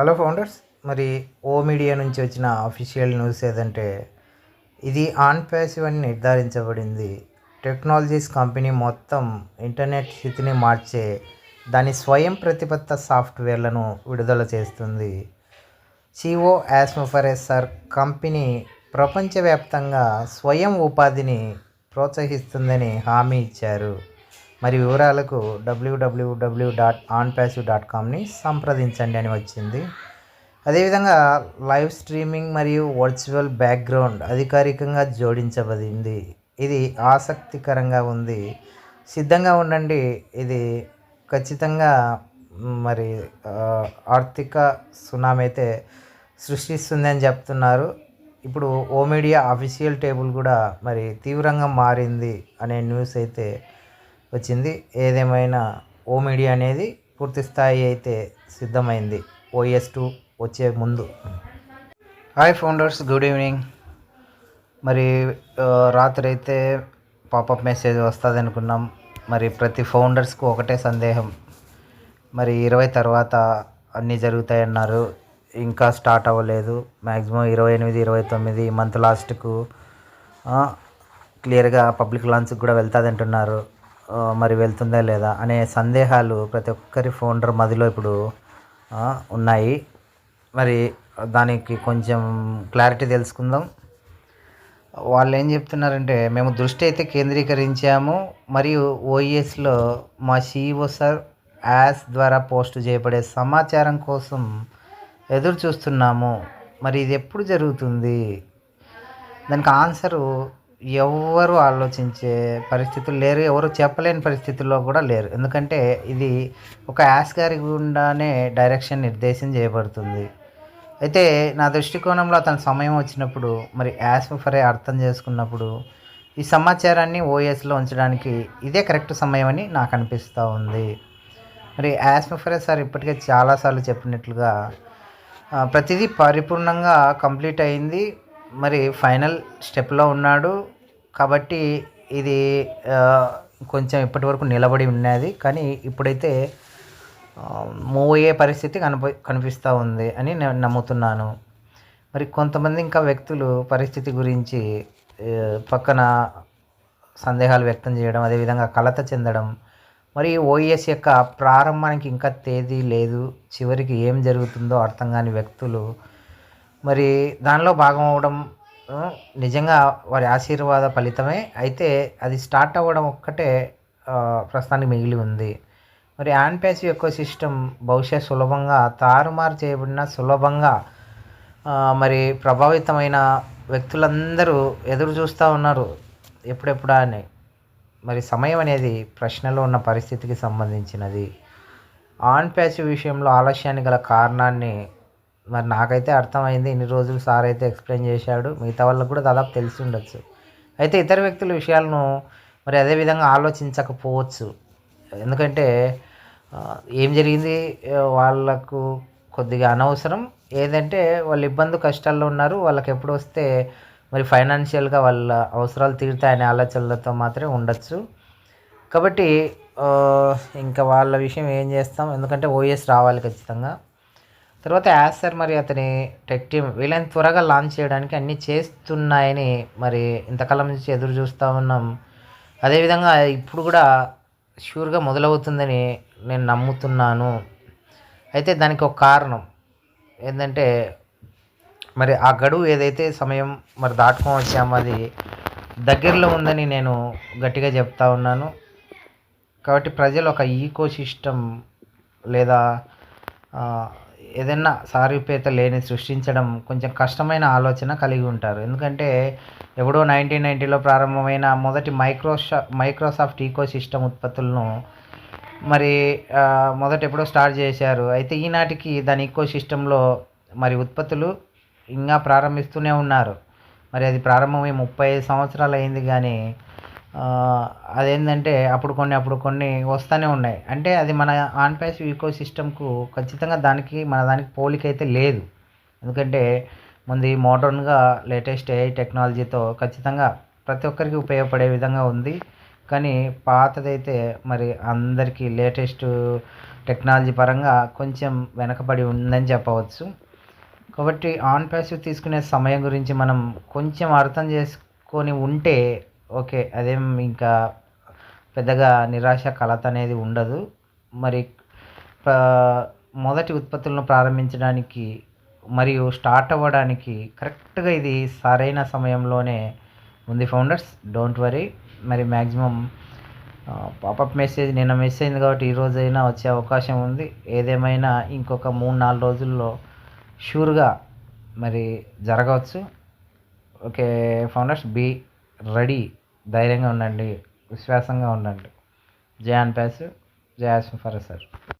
Hello founders మరి ఓ media నుంచి వచ్చిన అఫీషియల్ న్యూస్ ఏదంటే ఇది ఆన్ ప్యాసివ్ అని నిర్ధారించబడింది. టెక్నాలజీస్ కంపెనీ మొత్తం ఇంటర్నెట్ స్థితిని మార్చే దాని స్వయం ప్రతిపత్త సాఫ్ట్వేర్లను విడుదల చేస్తుంది. సిఓ యాస్మఫరెసర్ కంపెనీ ప్రపంచవ్యాప్తంగా స్వయం ఉపాధిని ప్రోత్సహిస్తుందని హామీ ఇచ్చారు. మరి వివరాలకు డబ్ల్యూడబ్ల్యూడబ్ల్యూ డాట్ ఆన్ ప్యాసివ్ డాట్ కామ్ని సంప్రదించండి అని వచ్చింది. అదేవిధంగా లైవ్ స్ట్రీమింగ్ మరియు వర్చువల్ బ్యాక్గ్రౌండ్ అధికారికంగా జోడించబడింది. ఇది ఆసక్తికరంగా ఉంది. సిద్ధంగా ఉండండి. ఇది ఖచ్చితంగా మరి ఆర్థిక సునామీ అయితే సృష్టిస్తుందని చెప్తున్నారు. ఇప్పుడు ఓ మీడియా అఫీషియల్ టేబుల్ కూడా మరి తీవ్రంగా మారింది అనే న్యూస్ అయితే వచ్చింది. ఏదేమైనా ఓ మీడియా అనేది పూర్తి స్థాయి అయితే సిద్ధమైంది. ఓఎస్ టూ వచ్చే ముందు. Hi founders good evening. మరి రాత్రి అయితే పాపప్ మెసేజ్ వస్తుంది అనుకున్నాం మరి ప్రతి ఫౌండర్స్కు ఒకటే సందేహం. మరి ఇరవై తర్వాత అన్నీ జరుగుతాయన్నారు. ఇంకా స్టార్ట్ అవ్వలేదు. మ్యాక్సిమం ఇరవై ఎనిమిది ఇరవై తొమ్మిది మంత్ లాస్ట్కు క్లియర్గా పబ్లిక్ లాంచ్కి కూడా వెళ్తుంది అంటున్నారు మరి వెళ్తుందా లేదా అనే సందేహాలు ప్రతి ఒక్కరి ఫౌండర్ మదిలో ఇప్పుడు ఉన్నాయి. మరి దానికి కొంచెం క్లారిటీ తెలుసుకుందాం. వాళ్ళు ఏం చెప్తున్నారంటే మేము దృష్టి అయితే కేంద్రీకరించాము మరియు ఓఈఎస్లో మా సిఇఓ సార్ యాస్ ద్వారా పోస్ట్ చేయబడే సమాచారం కోసం ఎదురు చూస్తున్నాము మరి ఇది ఎప్పుడు జరుగుతుంది? దానికి ఆన్సరు ఎవరు ఆలోచించే పరిస్థితులు లేరు ఎవరు చెప్పలేని పరిస్థితుల్లో కూడా లేరు. ఎందుకంటే ఇది ఒక యాస్ గారి గుండానే డైరెక్షన్ నిర్దేశం చేయబడుతుంది. అయితే నా దృష్టికోణంలో అతని సమయం వచ్చినప్పుడు మరి యాస్ ఫరే అర్థం చేసుకున్నప్పుడు ఈ సమాచారాన్ని ఓఎస్లో ఉంచడానికి ఇదే కరెక్ట్ సమయం అని నాకు అనిపిస్తూ ఉంది. మరి యాస్ సార్ ఇప్పటికే చాలాసార్లు చెప్పినట్లుగా ప్రతిదీ పరిపూర్ణంగా కంప్లీట్ అయింది. మరి ఫైనల్ స్టెప్లో ఉన్నాడు. కాబట్టి ఇది కొంచెం ఇప్పటి వరకు నిలబడి ఉన్నది. కానీ ఇప్పుడైతే మూవ్ అయ్యే పరిస్థితి కనిపి కనిపిస్తూ ఉంది అని నేను నమ్ముతున్నాను. మరి కొంతమంది ఇంకా వ్యక్తులు పరిస్థితి గురించి పక్కన సందేహాలు వ్యక్తం చేయడం అదేవిధంగా కలత చెందడం. మరి ఓఈఎస్ యొక్క ప్రారంభానికి ఇంకా తేదీ లేదు. చివరికి ఏం జరుగుతుందో అర్థం కాని వ్యక్తులు మరి దానిలో భాగం అవడం నిజంగా వారి ఆశీర్వాద ఫలితమే. అయితే అది స్టార్ట్ అవ్వడం ఒక్కటే ప్రస్తుతానికి మిగిలి ఉంది. మరి యాన్ ప్యాసివ్ ఎకో సిస్టమ్ బహుశా సులభంగా తారుమారు చేయబడిన సులభంగా మరి ప్రభావితమైన వ్యక్తులందరూ ఎదురు చూస్తూ ఉన్నారు. ఎప్పుడెప్పుడా అని. మరి సమయం అనేది ప్రశ్నలో ఉన్న పరిస్థితికి సంబంధించినది. ఆన్ ప్యాచ్ విషయంలో ఆలస్యానికి గల కారణాన్ని మరి నాకైతే అర్థమైంది. ఇన్ని రోజులు సార్ అయితే ఎక్స్ప్లెయిన్ చేశాడు. మిగతా వాళ్ళకు కూడా దాదాపు తెలిసి ఉండొచ్చు. అయితే ఇతర వ్యక్తుల విషయాలను మరి అదే విధంగా ఆలోచించకపోవచ్చు. ఎందుకంటే ఏం జరిగింది? వాళ్ళకు కొద్దిగా అనవసరం. ఏదంటే వాళ్ళు ఇబ్బంది కష్టాల్లో ఉన్నారు. వాళ్ళకి ఎప్పుడు వస్తే మరి ఫైనాన్షియల్గా వాళ్ళ అవసరాలు తీరుతాయనే ఆలోచనలతో మాత్రమే ఉండొచ్చు. కాబట్టి ఇంకా వాళ్ళ విషయం ఏం చేస్తాం? ఎందుకంటే ఓఎస్ రావాలి ఖచ్చితంగా. తర్వాత యాసర్ మరి అతని టెక్ టీమ్ వీళ్ళని త్వరగా లాంచ్ చేయడానికి అన్నీ చేస్తున్నాయని మరి ఇంతకాలం నుంచి ఎదురు చూస్తూ ఉన్నాం. అదేవిధంగా ఇప్పుడు కూడా షూర్గా మొదలవుతుందని నేను నమ్ముతున్నాను. అయితే దానికి ఒక కారణం ఏంటంటే మరి ఆ గడువు ఏదైతే సమయం మరి దాటుకొని వచ్చామో అది దగ్గరలో ఉందని నేను గట్టిగా చెప్తా ఉన్నాను. కాబట్టి ప్రజలు ఒక ఈకో సిస్టమ్ లేదా ఏదైనా సారూప్యత లేని సృష్టించడం కొంచెం కష్టమైన ఆలోచన కలిగి ఉంటారు. ఎందుకంటే ఎప్పుడో నైన్టీన్ నైంటీలో ప్రారంభమైన మొదటి మైక్రోసా మైక్రోసాఫ్ట్ ఈకో సిస్టమ్ ఉత్పత్తులను మరి మొదట ఎప్పుడో స్టార్ట్ చేశారు. అయితే ఈనాటికి దాని ఈకో సిస్టంలో మరి ఉత్పత్తులు ఇంకా ప్రారంభిస్తూనే ఉన్నారు. మరి అది ప్రారంభమై ముప్పై ఐదు సంవత్సరాలు అయింది కానీ అదేంటంటే అప్పుడు కొన్ని అప్పుడు కొన్ని వస్తూనే ఉన్నాయి. అంటే అది మన ఆన్ ప్యాసివ్ ఈకో సిస్టమ్కు ఖచ్చితంగా దానికి మన దానికి పోలిక అయితే లేదు. ఎందుకంటే ముందు మోడర్న్గా లేటెస్ట్ ఏఐ టెక్నాలజీతో ఖచ్చితంగా ప్రతి ఒక్కరికి ఉపయోగపడే విధంగా ఉంది. కానీ పాతదైతే మరి అందరికీ లేటెస్ట్ టెక్నాలజీ పరంగా కొంచెం వెనకబడి ఉందని చెప్పవచ్చు. కాబట్టి ఆన్ ప్యాసివ్ తీసుకునే సమయం గురించి మనం కొంచెం అర్థం చేసుకొని ఉంటే ఓకే అదేం ఇంకా పెద్దగా నిరాశ కలత అనేది ఉండదు. మరి మొదటి ఉత్పత్తులను ప్రారంభించడానికి మరియు స్టార్ట్ అవ్వడానికి కరెక్ట్గా ఇది సరైన సమయంలోనే ఉంది ఫౌండర్స్. Don't worry. మరి మ్యాక్సిమం పాపప్ మెసేజ్ నిన్న మిస్ అయింది కాబట్టి ఈ రోజైనా వచ్చే అవకాశం ఉంది. ఏదేమైనా ఇంకొక మూడు నాలుగు రోజుల్లో షూర్గా మరి జరగవచ్చు. Okay founders be ready. ధైర్యంగా ఉండండి విశ్వాసంగా ఉండండి. జయాన్ ప్యాసు జయాస్ ఫర్ సార్.